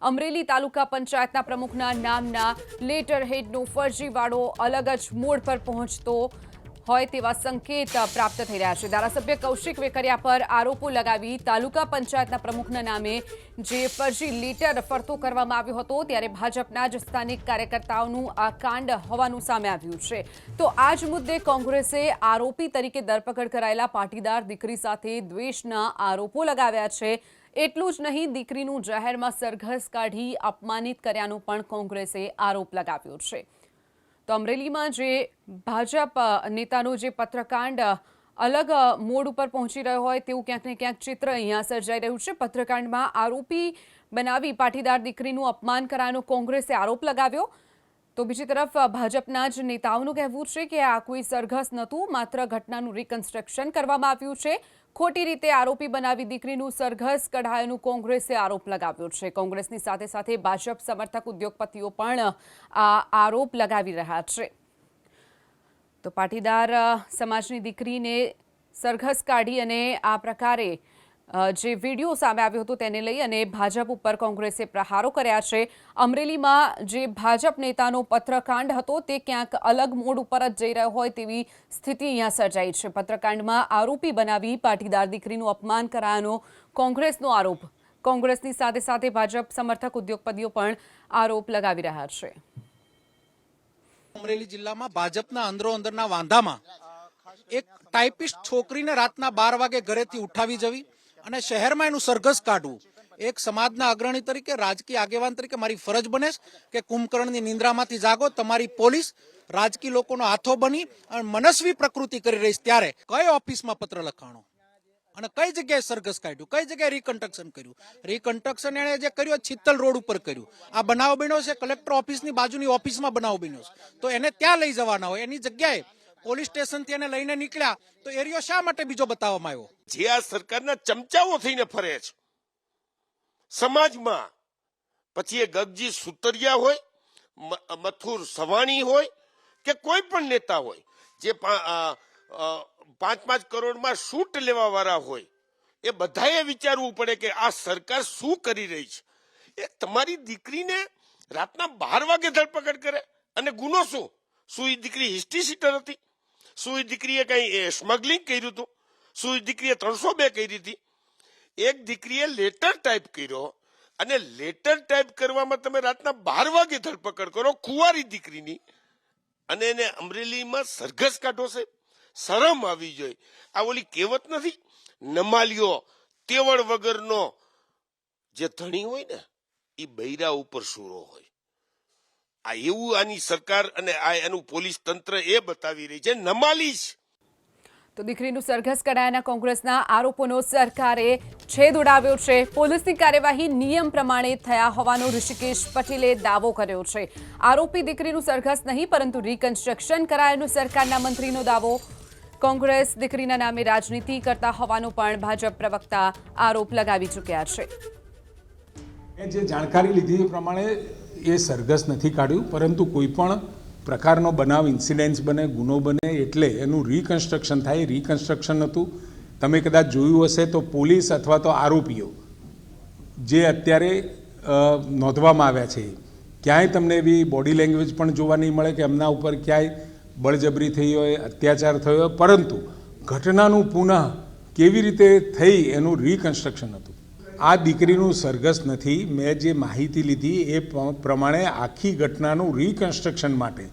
અમરેલી તાલુકા પંચાયતના પ્રમુખના નામના લેટર હેડનો ફરજીવાળો અલગ જ મોડ પર પહોંચતો હોય તેવા સંકેત પ્રાપ્ત થઈ રહ્યા છે. ધારાસભ્ય કૌશિક વેકરિયા પર આરોપો લગાવી તાલુકા પંચાયતના પ્રમુખના નામે જે ફરજી લેટર ફરતો કરવામાં આવ્યો હતો ત્યારે ભાજપના જ સ્થાનિક કાર્યકર્તાઓનું આ કાંડ હોવાનું સામે આવ્યું છે. તો આ જ મુદ્દે કોંગ્રેસે આરોપી તરીકે ધરપકડ કરાયેલા પાટીદાર દીકરી સાથે દ્વેષના આરોપો લગાવ્યા છે. એટલું જ નહીં, દીકરીનું જાહેરમાં સરઘસ કાઢી અપમાનિત કર્યાનો પણ કોંગ્રેસે આરોપ લગાવ્યો છે. તો અમરેલીમાં જે ભાજપ નેતાનો જે પત્રકાંડ અલગ મોડ ઉપર પહોંચી રહ્યો હોય તેવું ક્યાંક ને ક્યાંક ચિત્ર અહીંયા સર્જાઈ રહ્યું છે. પત્રકાંડમાં આરોપી બનાવી પાટીદાર દીકરીનું અપમાન કરાનો કોંગ્રેસે આરોપ લગાવ્યો. તો બીજી તરફ, ભાજપના જ નેતાઓનું કહેવું છે કે આ કોઈ સરઘસ નહોતું, માત્ર ઘટનાનું રિકન્સ્ટ્રક્શન કરવામાં આવ્યું છે. ખોટી રીતે આરોપી બનાવી દીકરીનું સરઘસ કઢાયાનું કોંગ્રેસે આરોપ લગાવ્યો છે. કોંગ્રેસની સાથે સાથે ભાજપ સમર્થક ઉદ્યોગપતિઓ પણ, આ આરોપ લગાવી રહ્યા છે. તો પાટીદાર સમાજની દીકરીને સરઘસ કાઢી અને આ પ્રકારે જે વીડિયો સામે આવ્યો હતો તેને લઈ અને ભાજપ ઉપર કોંગ્રેસે પ્રહારો કર્યા છે. અમરેલીમાં જે ભાજપ નેતાનો પત્રકાંડ હતો તે ક્યાંક અલગ મોડ ઉપર જ જઈ રહ્યો હોય તેવી સ્થિતિ અહીંયા સર્જાઈ છે. પત્રકાંડમાં આરોપી બનાવી પાટીદાર દીકરીનું અપમાન કરાયાનો કોંગ્રેસનો આરોપ. કોંગ્રેસની સાથે સાથે ભાજપ સમર્થક ઉદ્યોગપતિઓ પણ આરોપ લગાવી રહ્યા છે. અમરેલી જિલ્લામાં ભાજપના અંદરો અંદરના વાંધામાં એક ટાઈપિસ્ટ છોકરીને રાતના બાર વાગે ઘરેથી ઉઠાવી જવી અને શહેરમાં એનું સરઘસ કાઢવું. એક સમાજના અગ્રણી તરીકે, રાજકીય આગેવાન તરીકે મારી ફરજ બને કે કુંભકર્ણની નિંદ્રામાંથી જાગો, તમારી પોલીસ રાજકીય લોકોનો હાથો બની અને મનસ્વી પ્રકૃતિ કરી રહી ત્યારે કઈ ઓફિસમાં પત્ર લખાણો? અને કઈ જગ્યાએ સરઘસ કાઢ્યું? કઈ જગ્યાએ રિકન્સ્ટ્રક્શન કર્યું? રિકન્સ્ટ્રક્શન એણે જે કર્યું છિત્તલ રોડ ઉપર કર્યું. આ બનાવ બન્યો છે કલેક્ટર ઓફિસની બાજુની ઓફિસમાં બનાવ બન્યો છે. તો એને ત્યાં લઈ જવાના હોય, એની જગ્યાએ પોલીસ સ્ટેશનથી એને લઈને નીકળ્યા, તો એરિયો શા માટે બીજો બતાવવામાં આવ્યો? જે આ સરકારના ચમચાઓ થઈને ફરે છે. સમાજમાં પછી એ ગગજી સુતરિયા હોય મથુર સવાણી હોય કે કોઈ પણ નેતા હોય, જે પાંચ પાંચ કરોડમાં શૂટ લેવા વાળા હોય, એ બધાએ વિચારવું પડે કે આ સરકાર શું કરી રહી છે. એ તમારી દીકરીને રાતના બાર વાગે ધરપકડ કરે. અને ગુનો શું? શું એ દીકરી હિસ્ટ્રી સીટર હતી? એ દીકરીએ કઈ સ્મગલિંગ કર્યું હતું. સુઈ દીકરીએ ત્રણસો બે કરી હતી. એક દીકરીએ લેટર ટાઈપ કર્યો અને લેટર ટાઈપ કરવામાં તમે રાતના બાર વાગે ધરપકડ કરો કુંવારી દીકરીની અને એને અમરેલીમાં સરઘસ કાઢો છે શરમ આવી જોઈએ આ ઓલી કહેવત નથી? નમાલિયો, તેવડ વગરનો જે ધણી હોય ને એ બૈરા ઉપર સૂરો હોય. આ એવું આની સરકાર અને આ એનું પોલીસ તંત્ર એ બતાવી રહી છે નમાલી છે તો દીકરીનું સરઘસ કઢાયાના કોંગ્રેસના આરોપોનો સરકારે છેદ ઉડાવ્યો છે. પોલીસની કાર્યવાહી નિયમ પ્રમાણે થયા હોવાનો ઋષિકેશ પટેલે દાવો કર્યો છે. આરોપી દીકરીનું સરઘસ નહીં પરંતુ રિકન્સ્ટ્રક્શન કરાયાનું સરકારના મંત્રીનો દાવો. કોંગ્રેસ દીકરીના નામે રાજનીતિ કરતા હોવાનો પણ ભાજપ પ્રવક્તા આરોપ લગાવી ચૂક્યા છે. જે જાણકારી લીધી એ પ્રમાણે એ સરઘસ નથી કાઢ્યું, પરંતુ કોઈ પણ પ્રકારનો બનાવ ઇન્સિડન્સ બને, ગુનો બને, એટલે એનું રિકન્સ્ટ્રક્શન થાય રિકન્સ્ટ્રક્શન હતું. તમે કદાચ જોયું હશે તો પોલીસ અથવા તો આરોપીઓ જે અત્યારે નોંધવામાં આવ્યા છે, ક્યાંય તમને એવી બોડી લેંગ્વેજ પણ જોવા નહીં મળે કે એમના ઉપર ક્યાંય બળજબરી થઈ હોય, અત્યાચાર થયો હોય. પરંતુ ઘટનાનું પુનઃ કેવી રીતે થઈ એનું રિકન્સ્ટ્રક્શન હતું? આ દીકરીનું સરઘસ નથી. મેં જે માહિતી લીધી એ પ્રમાણે આખી ઘટનાનું રિકન્સ્ટ્રક્શન માટે.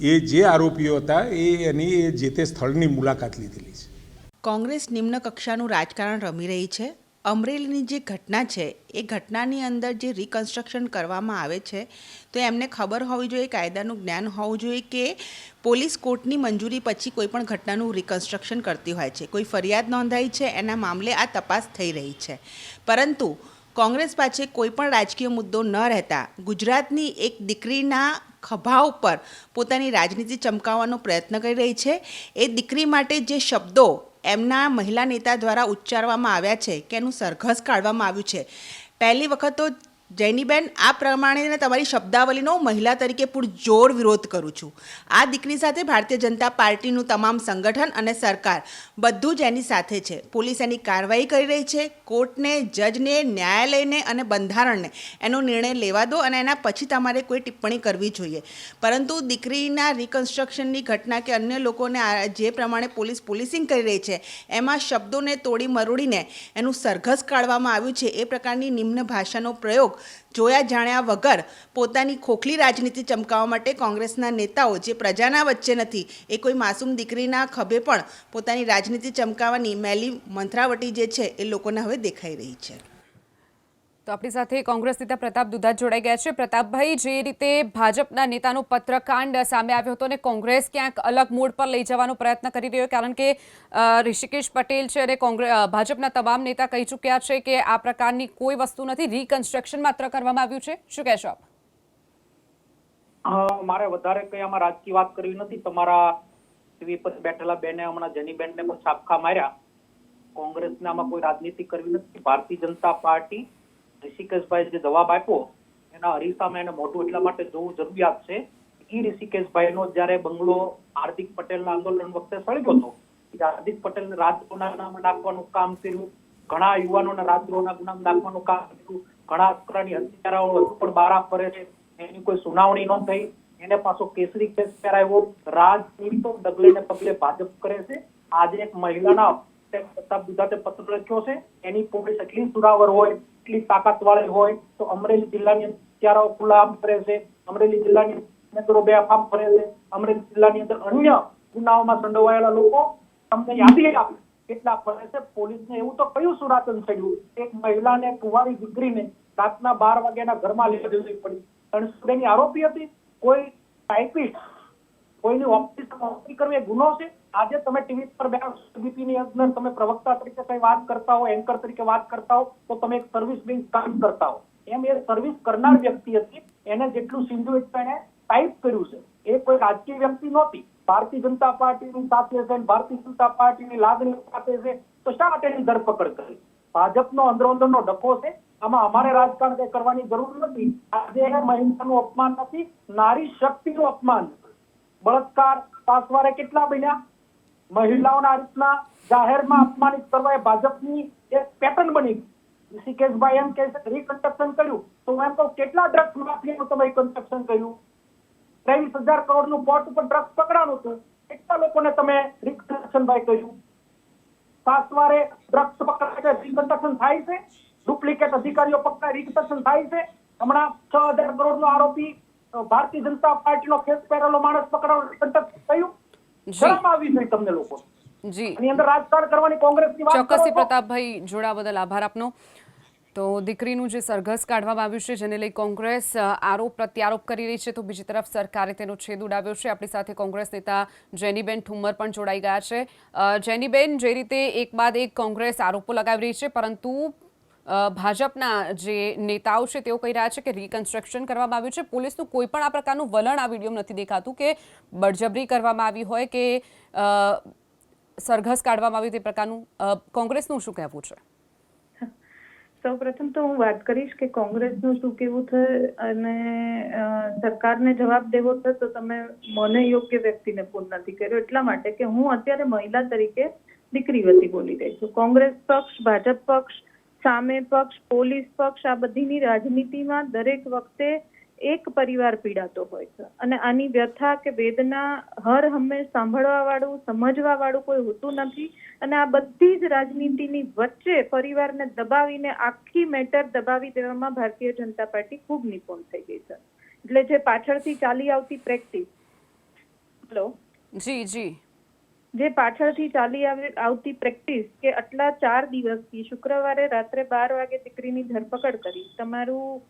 એ જે આરોપીઓ હતા, એ એની, એ જે તે સ્થળની મુલાકાત લીધેલી છે. કોંગ્રેસ નિમ્ન કક્ષાનું રાજકારણ રમી રહી છે. અમરેલીની જે ઘટના છે, એ ઘટનાની અંદર જે રિકન્સ્ટ્રક્શન કરવામાં આવે છે, તો એમને ખબર હોવી જોઈએ, કાયદાનું જ્ઞાન હોવું જોઈએ કે પોલીસ કોર્ટની મંજૂરી પછી કોઈ પણ ઘટનાનું રિકન્સ્ટ્રક્શન કરતી હોય છે. કોઈ ફરિયાદ નોંધાઈ છે, એના મામલે આ તપાસ થઈ રહી છે. પરંતુ કોંગ્રેસ પાસે કોઈ પણ રાજકીય મુદ્દો ન રહેતા ગુજરાતની એક દીકરીના ખભા ઉપર પોતાની રાજનીતિ ચમકાવવાનો પ્રયત્ન કરી રહી છે. એ દીકરી માટે જે શબ્દો એમના મહિલા નેતા દ્વારા ઉચ્ચારવામાં આવ્યા છે કે એનું સરઘસ કાઢવામાં આવ્યું છે. પહેલી વખત તો જૈનીબેન, આ પ્રમાણે તમારી શબ્દાવલીનો મહિલા તરીકે પૂરજોર વિરોધ કરું છું. આ દીકરી સાથે ભારતીય જનતા પાર્ટીનું તમામ સંગઠન અને સરકાર બધું જ એની સાથે છે. પોલીસ એની કાર્યવાહી કરી રહી છે. કોર્ટને, જજને, ન્યાયાલયને અને બંધારણને એનો નિર્ણય લેવા દો અને એના પછી તમારે કોઈ ટિપ્પણી કરવી જોઈએ. પરંતુ દીકરીના રિકન્સ્ટ્રક્શનની ઘટના કે અન્ય લોકોને જે પ્રમાણે પોલીસ પોલીસિંગ કરી રહી છે, એમાં શબ્દોને તોડી મરોડીને એનું સરઘસ કાઢવામાં આવ્યું છે. એ પ્રકારની નિમ્ન ભાષાનો પ્રયોગ જોયા જાણ્યા વગર પોતાની ખોખલી રાજનીતિ ચમકાવવા માટે કોંગ્રેસના નેતાઓ જે પ્રજાના વચ્ચે નથી, એ કોઈ માસૂમ દીકરીના ખભે પણ પોતાની રાજનીતિ ચમકાવવાની મેલી મંથરાવટી જે છે, એ લોકોને હવે દેખાઈ રહી છે. તો આપણી સાથે કોંગ્રેસ નેતા પ્રતાપ દુધા જોડાઈ ગયા છે. પ્રતાપભાઈ, જે રીતે ભાજપના નેતાનો પત્રકાંડ સામે આવ્યો હતો અને કોંગ્રેસ ક્યાંક અલગ મોડ પર લઈ જવાનો પ્રયત્ન કરી રહ્યો કારણ કે ઋષિકેશ પટેલ છે અને ભાજપના તમામ નેતા કહી ચૂક્યા છે કે આ પ્રકારની કોઈ વસ્તુ નથી. રિકન્સ્ટ્રક્શન માત્ર કરવામાં આવ્યું છે. શું કહેશો આપ? મારે વધારે કઈ આમાં રાજકીય વાત કરવી નથી. તમારા ટીવી પર બેઠેલા બેને હમણાં જેની બેનને પણ છાપખા માર્યા. કોંગ્રેસને આમાં કોઈ રાજનીતિ કરવી નથી. ભારતીય જનતા પાર્ટી ઋષિકેશભાઈ જે જવાબ આપ્યો, એના અરીસામાં એને મોઢું એટલા માટે જોવું જરૂરિયાત છે ઈ ઋષિકેશભાઈનો જ્યારે બંગલો હાર્દિક પટેલના આંદોલન વખતે સળગ્યો હતો હાર્દિક પટેલને રાજદ્રોહના નામે નાખવાનું કામ કર્યું, ઘણા યુવાનોને રાજદ્રોહના ગુનામાં નાખવાનું કામ કર્યું, ઘણા અસ્કરાની હત્યારાઓ હજુ પણ બારા ફરે છે, એની કોઈ સુનાવણી ન થઈ, એને પાછો કેસરી કેસ કરાવ્યો રાજનીતિ ડગલે ને પગલે ભાજપ કરે છે, આજે એક મહિલાના પ્રતાપ દુધાતે પત્ર લખ્યો છે, એની પોલીસ એટલી સુરાવર હોય એટલી તાકાત વાળી હોય તો અમરેલી જિલ્લાની અંદર ખુલ્લા આમ ફરે છે, અમરેલી જિલ્લાની અંદર બેફામ ફરે છે, અમરેલી જિલ્લાની અંદર અન્ય ગુનાઓમાં સંડોવાયેલા લોકો તમને યાદી આપે કેટલા ફરે છે. પોલીસને એવું તો કયું સુરાતન થયું? એક મહિલાને કુંવારી દીકરીને રાતના બાર વાગ્યાના ઘરમાં લઈ જવી પડી તણસુદેની આરોપી હતી. કોઈ ટાઈપિસ્ટ કોઈની ઓફિસમાં નોકરી કરવી એ ગુનો છે? આજે તમે ટીવી પર બે ની અંદર તમે પ્રવક્તા તરીકે કઈ વાત કરતા હો એન્કર તરીકે વાત કરતા હો, તો તમે એક સર્વિસ બેઝ કામ કરતા હો. એમ એ સર્વિસ કરનાર વ્યક્તિ હતી, એને જેટલું સિંધુ એને ટાઈપ કર્યું છે. એ કોઈ રાજકીય વ્યક્તિ નહોતી. ભારતીય જનતા પાર્ટીની સાથે છે ભારતીય જનતા પાર્ટીની લાગણી સાથે છે, તો શા માટે એની ધરપકડ કરી? ભાજપનો અંદરનો ડખો છે. આમાં અમારે રાજકારણ કઈ કરવાની જરૂર નથી. આજે મહિલાનું અપમાન નથી, નારી શક્તિનું અપમાન છે. બળાત્કાર, પાસવારે કેટલા બન્યા? મહિલાઓના રીતના જાહેરમાં અપમાનિત કરવા એ ભાજપની એક પેટર્ન બની ઋષિકેશભાઈ એમ કે રિકન્સ્ટ્રક્શન કર્યું. તો એમ કહું, કેટલા ડ્રગ્સ માફિયાનું તમે રિકન્સ્ટ્રક્શન કર્યું? ત્રેવીસ હજાર કરોડનું પોર્ટ ઉપર ડ્રગ્સ પકડાણું હતું. કેટલા લોકોને તમે રિકન્સ્ટ્રક્શન ભાઈ કર્યું પાસવારે ડ્રગ્સ પકડાય રિકન્સ્ટ્રક્શન થાય છે? ડુપ્લિકેટ અધિકારીઓ પકડાય રિકન્સ્ટ્રક્શન થાય છે? હમણાં છ હજાર કરોડનો આરોપી ભારતીય જનતા પાર્ટીનો કેસ પહેરેલો માણસ પકડાયો રિકન્સ્ટ્રક્શન થયું? શરમ આવી જોઈએ તમને લોકો. જી. એની અંદર રાજકારણ કરવાની કોંગ્રેસની વાત ચોક્કસથી પ્રતાપભાઈ જોડા બદલ આભાર આપનો. તો દીકરીનું જે સરઘસ કાઢવામાં આવ્યું છે જેને લઈ કોંગ્રેસ આરોપ પ્રત્યારોપ કરી રહી છે તો બીજી તરફ સરકારે તેનો છેદ ઉડાવ્યો છે. આપણી સાથે કોંગ્રેસ નેતા જેનીબેન ઠુમ્મર પણ જોડાઈ ગયા છે. જેનીબેન જે રીતે એક બાદ એક કોંગ્રેસ આરોપો લગાવી રહી છે પરંતુ ભાજપના જે નેતાઓ છે તેઓ કહી રહ્યા છે કે રિકન્સ્ટ્રક્શન કરવામાં આવ્યું છે. પોલીસનું કોઈ પણ આ પ્રકારનું વલણ આ વિડીયોમાં નથી દેખાતું કે બળજબરી કરવામાં આવી હોય કે સરઘસ કાઢવામાં આવ્યું તે પ્રકારનું. કોંગ્રેસનું શું કહેવું છે? સૌ પ્રથમ તો હું વાત કરીશ કે કોંગ્રેસનું શું કેવું છે અને સરકારને જવાબ દેવો છે તો તમે મને યોગ્ય વ્યક્તિને ફોન નથી કર્યો. એટલા માટે કે હું અત્યારે મહિલા તરીકે દીકરી વતી બોલી રહી છું. કોંગ્રેસ પક્ષ, ભાજપ પક્ષ સામે પક્ષ, પોલીસ પક્ષ, આ બધીની રાજનીતિમાં દરેક વખતે એક પરિવાર પીડાતો હોય છે. અને આની વ્યથા કે વેદના હર હંમેશ સાંભળવા વાળું સમજવા વાળું કોઈ હોતું નથી. અને આ બધી જ રાજનીતિની વચ્ચે પરિવારને દબાવીને આખી મેટર દબાવી દેવામાં ભારતીય જનતા પાર્ટી ખૂબ નિપુણ થઈ ગઈ છે. એટલે જે પાછળથી ચાલી આવતી પ્રેક્ટિસ. હેલો જી જી. જે પાછળથી ચાલી આવતી પ્રેક્ટિસ કે આટલા ચાર દિવસથી શુક્રવારે રાત્રે બાર વાગે દીકરીની ધરપકડ કરી. તમારું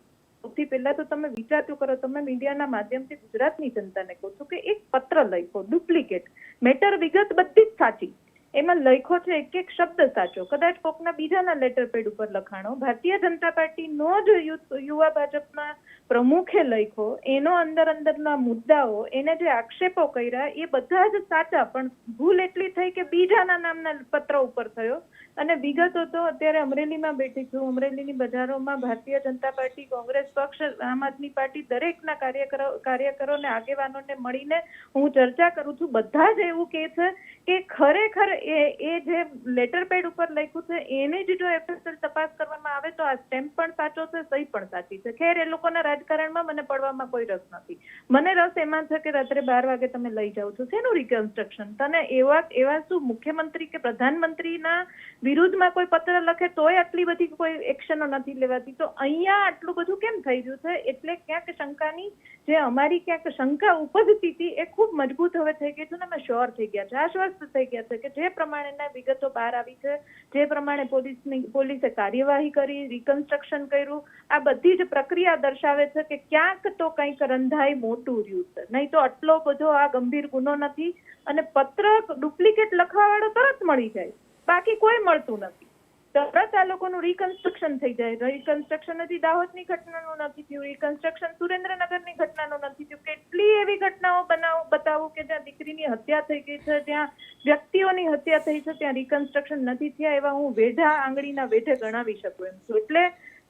સૌથી પહેલા તો તમે વિચાર કરો, તમે મીડિયાના માધ્યમથી ગુજરાતની જનતાને કહો છો કે એક પત્ર લખો, ડુપ્લિકેટ. મેટર વિગત બધી જ સાચી. એમાં લખ્યો છે એક એક શબ્દ સાચો. કદાચ કોકના બીજાના લેટર પેડ ઉપર લખાણો. ભારતીય જનતા પાર્ટીનો જ યુ- યુવા ભાજપના પ્રમુખે લખ્યો. એનો અંદર અંદરના મુદ્દાઓ, એને જે આક્ષેપો કર્યા, એ બધા જ સાચા, પણ ભૂલ એટલી થઈ કે બીજાના નામના પત્ર ઉપર થયો. અને વિગતો તો અત્યારે અમરેલીમાં બેઠી છું. અમરેલીની બજારોમાં ભારતીય જનતા પાર્ટી, કોંગ્રેસ પક્ષ, આમ આદમી પાર્ટી દરેકના કાર્યકરો, કાર્યકરોને, આગેવાનોને મળીને હું ચર્ચા કરું છું. બધા જ એવું કહે છે કે ખરેખર એ એ જે લેટર પેડ ઉપર લખ્યું છે, એને જ જો એફએસએલ તપાસ કરવામાં આવે તો આ સ્ટેમ્પ પણ સાચો છે, સહી પણ સાચી છે. ખેર, એ લોકોના રાજકારણમાં મને પડવામાં કોઈ રસ નથી. મને રસ એમાં છે કે રાત્રે બાર વાગે તમે લઈ જાઓ છો. શેનું રિકન્સ્ટ્રક્શન તને એવા એવા શું મુખ્યમંત્રી કે પ્રધાનમંત્રીના વિરુદ્ધમાં કોઈ પત્ર લખે તોય આટલી બધી કોઈ એક્શનો નથી લેવાતી. તો અહીંયા આટલું બધું કેમ થઈ રહ્યું છે? એટલે ક્યાંક શંકાની જે અમારી ક્યાંક શંકા ઉપજતી હતી એ ખૂબ મજબૂત હવે થઈ ગઈ છે ને અમે શ્યોર થઈ ગયા છે. આશ્વસ્ત થઈ ગયા છે કે જે પ્રમાણેના વિગતો બહાર આવી છે, જે પ્રમાણે પોલીસની, પોલીસે કાર્યવાહી કરી રિકન્સ્ટ્રક્શન કર્યું, આ બધી જ પ્રક્રિયા દર્શાવે છે કે ક્યાંક તો કંઈક રંધાઈ મોટું રહ્યું છે. નહીં તો આટલો બધો આ ગંભીર ગુનો નથી અને પત્ર ડુપ્લિકેટ લખવાવાળો તરત મળી જાય. બાકી કોઈ મળતું નથી. તરત આ લોકોનું રિકન્સ્ટ્રક્શન થઈ જાય. રિકન્સ્ટ્રક્શન હજી દાહોદની ઘટનાનું નથી થયું. રિકન્સ્ટ્રક્શન સુરેન્દ્રનગરની ઘટનાનું નથી થયું. કેટલી એવી ઘટનાઓ બનાવો, બતાવું કે જ્યાં દીકરીની હત્યા થઈ ગઈ છે, જ્યાં વ્યક્તિઓની હત્યા થઈ છે, ત્યાં રિકન્સ્ટ્રક્શન નથી થયા એવા હું વેઢા આંગળીના વેઢે ગણાવી શકું એમ છું. એટલે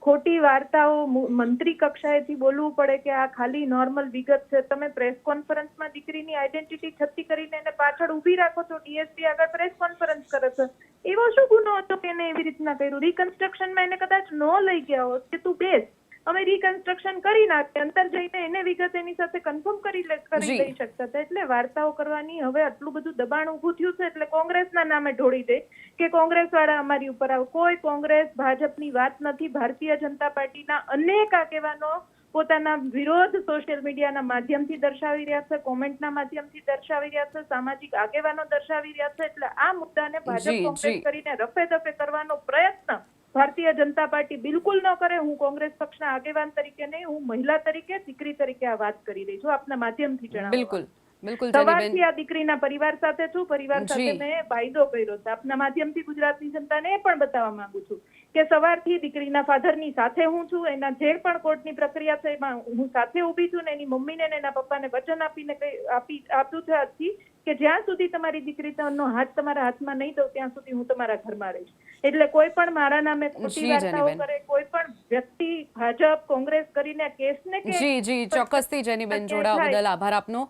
ખોટી વાર્તાઓ મંત્રી કક્ષાએથી બોલવું પડે કે આ ખાલી નોર્મલ વિગત છે. તમે પ્રેસ કોન્ફરન્સમાં દીકરીની આઈડેન્ટિટી છતી કરીને એને પાછળ ઊભી રાખો છો ડીએસપી આગળ પ્રેસ કોન્ફરન્સ કરે છે. એવો શું ગુનો હતો કે એને એવી રીતના કર્યું? રિકન્સ્ટ્રક્શનમાં એને કદાચ ન લઈ ગયા હોત કે તું બેસ. અમે રિકન્સ્ટ્રક્શન કરી નાખીએ અંતર જઈને એને વિગત એની સાથે કન્ફર્મ કરી કરી લઈ શકતા હતા. એટલે વાર્તાઓ કરવાની હવે આટલું બધું દબાણ ઊભું થયું છે એટલે કોંગ્રેસના નામે ઢોળી દે કે કોંગ્રેસ વાળા અમારી ઉપર આવ. કોઈ કોંગ્રેસ ભાજપની વાત નથી. ભારતીય જનતા પાર્ટીના અનેક આગેવાનો પોતાના વિરોધ સોશિયલ મીડિયાના માધ્યમથી દર્શાવી રહ્યા છે કોમેન્ટના માધ્યમથી દર્શાવી રહ્યા છે સામાજિક આગેવાનો દર્શાવી રહ્યા છે એટલે આ મુદ્દાને ભાજપ કોંગ્રેસ કરીને રફે દફે કરવાનો પ્રયત્ન ભારતીય જનતા પાર્ટી બિલકુલ ન કરે. હું કોંગ્રેસ પક્ષના આગેવાન તરીકે નહીં હું મહિલા તરીકે દીકરી તરીકે આ વાત કરી રહી છું. આપના માધ્યમથી જણાવવા બિલકુલ. બિલકુલ સવારથી આ દીકરીના પરિવાર સાથે છું. પરિવાર સાથે મેં વાયદો કર્યો છે. આપના માધ્યમથી ગુજરાતની જનતાને એ પણ બતાવવા માંગુ છું કે સવારથી દીકરીના ફાધરની સાથે હું છું. એના જે પણ કોર્ટની પ્રક્રિયા છે એમાં હું સાથે ઊભી છું ને એની મમ્મીને ને એના પપ્પાને વચન આપીને કઈ આપી આપ્યું છે આજથી કે જ્યાં સુધી તમારી દીકરીનો હાથ તમારા હાથમાં નહીં દઉં ત્યાં સુધી હું તમારા ઘરમાં રહીશ. એટલે કોઈ પણ મારા નામે ખોટી વાર્તાઓ કરે કોઈ પણ વ્યક્તિ ભાજપ કોંગ્રેસ કરીને કેસને કે જી જી ચોક્કસથી જેનીબેન જોડાવા બદલ આભાર આપનો.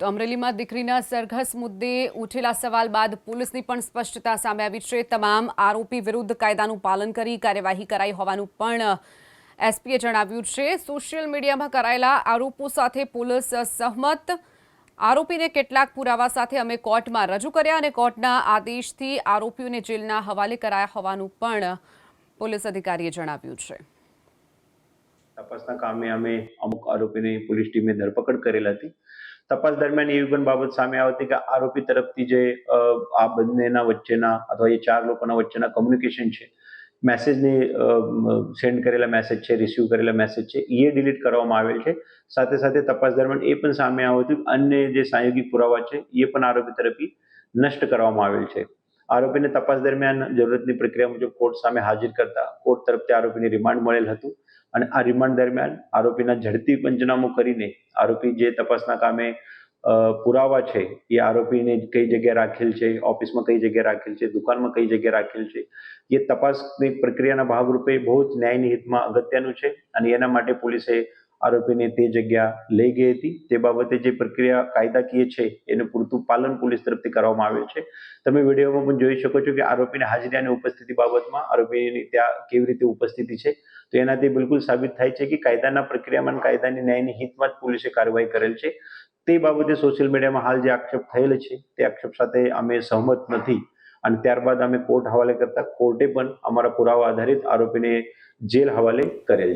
તો અમરેલીમાં દીકરીના સરઘસ મુદ્દે ઉઠેલા સવાલ બાદ પોલીસની પણ સ્પષ્ટતા સામે આવી છે. તમામ આરોપી વિરુદ્ધ કાયદાનું પાલન કરી કાર્યવાહી કરાઈ હોવાનું પણ એસપીએ જણાવ્યું છે. સોશિયલ મીડિયામાં કરાયેલા આરોપો સાથે પોલીસ સહમત. આરોપીને કેટલાક પુરાવા સાથે અમે કોર્ટમાં રજૂ કર્યા અને કોર્ટના આદેશથી આરોપીઓને જેલના હવાલે કરાયા હોવાનું પણ પોલીસ અધિકારીએ જણાવ્યું છે. તપાસના કામે અમે અમુક આરોપીની પોલીસ ટીમે ધરપકડ કરેલ હતી. તપાસ દરમિયાન એવી પણ બાબત સામે આવી હતી કે આરોપી તરફથી જે આ બંનેના વચ્ચેના અથવા એ ચાર લોકોના વચ્ચેના કમ્યુનિકેશન છે મેસેજની સેન્ડ કરેલા મેસેજ છે રિસીવ કરેલા મેસેજ છે, એ ડિલીટ કરવામાં આવેલ છે. સાથે સાથે તપાસ દરમિયાન એ પણ સામે આવ્યું હતું અન્ય જે સાયોગિક પુરાવા છે, એ પણ આરોપી તરફથી નષ્ટ કરવામાં આવેલ છે. આરોપીને તપાસ દરમિયાન જરૂરતની પ્રક્રિયા મુજબ કોર્ટ સામે હાજર કરતા, કોર્ટ તરફથી આરોપીને રિમાન્ડ મળેલ હતું. અને આ રિમાન્ડ દરમિયાન આરોપીના ઝડપી પંચનામું કરીને આરોપી જે તપાસના કામે પુરાવા છે, એ આરોપીને કઈ જગ્યાએ રાખેલ છે, ઓફિસમાં કઈ જગ્યાએ રાખેલ છે, દુકાનમાં કઈ જગ્યાએ રાખેલ છે, એ તપાસની પ્રક્રિયાના ભાગરૂપે બહુ જ ન્યાયની હિતમાં અગત્યનું છે અને એના માટે પોલીસે આરોપીને તે જગ્યા લઈ ગઈ હતી. તે બાબતે જે પ્રક્રિયા કાયદાકીય છે, એનું પૂરતું પાલન પોલીસ તરફથી કરવામાં આવ્યું છે. તમે વિડીયોમાં પણ જોઈ શકો છો કે આરોપીની હાજરી અને ઉપસ્થિતિ બાબતમાં આરોપીની ત્યાં કેવી રીતે ઉપસ્થિતિ છે. તો એનાથી બિલકુલ સાબિત થાય છે કે કાયદાના પ્રક્રિયામાં કાયદાની ન્યાયની હિતમાં જ પોલીસે કાર્યવાહી કરેલ છે. તે બાબતે સોશિયલ મીડિયામાં હાલ જે આક્ષેપ થયેલ છે, તે આક્ષેપ સાથે અમે સહમત નથી. અને ત્યારબાદ અમે કોર્ટ હવાલે કરતા કોર્ટે પણ અમારા પુરાવા આધારિત આરોપીને જેલ હવાલે કરેલ છે.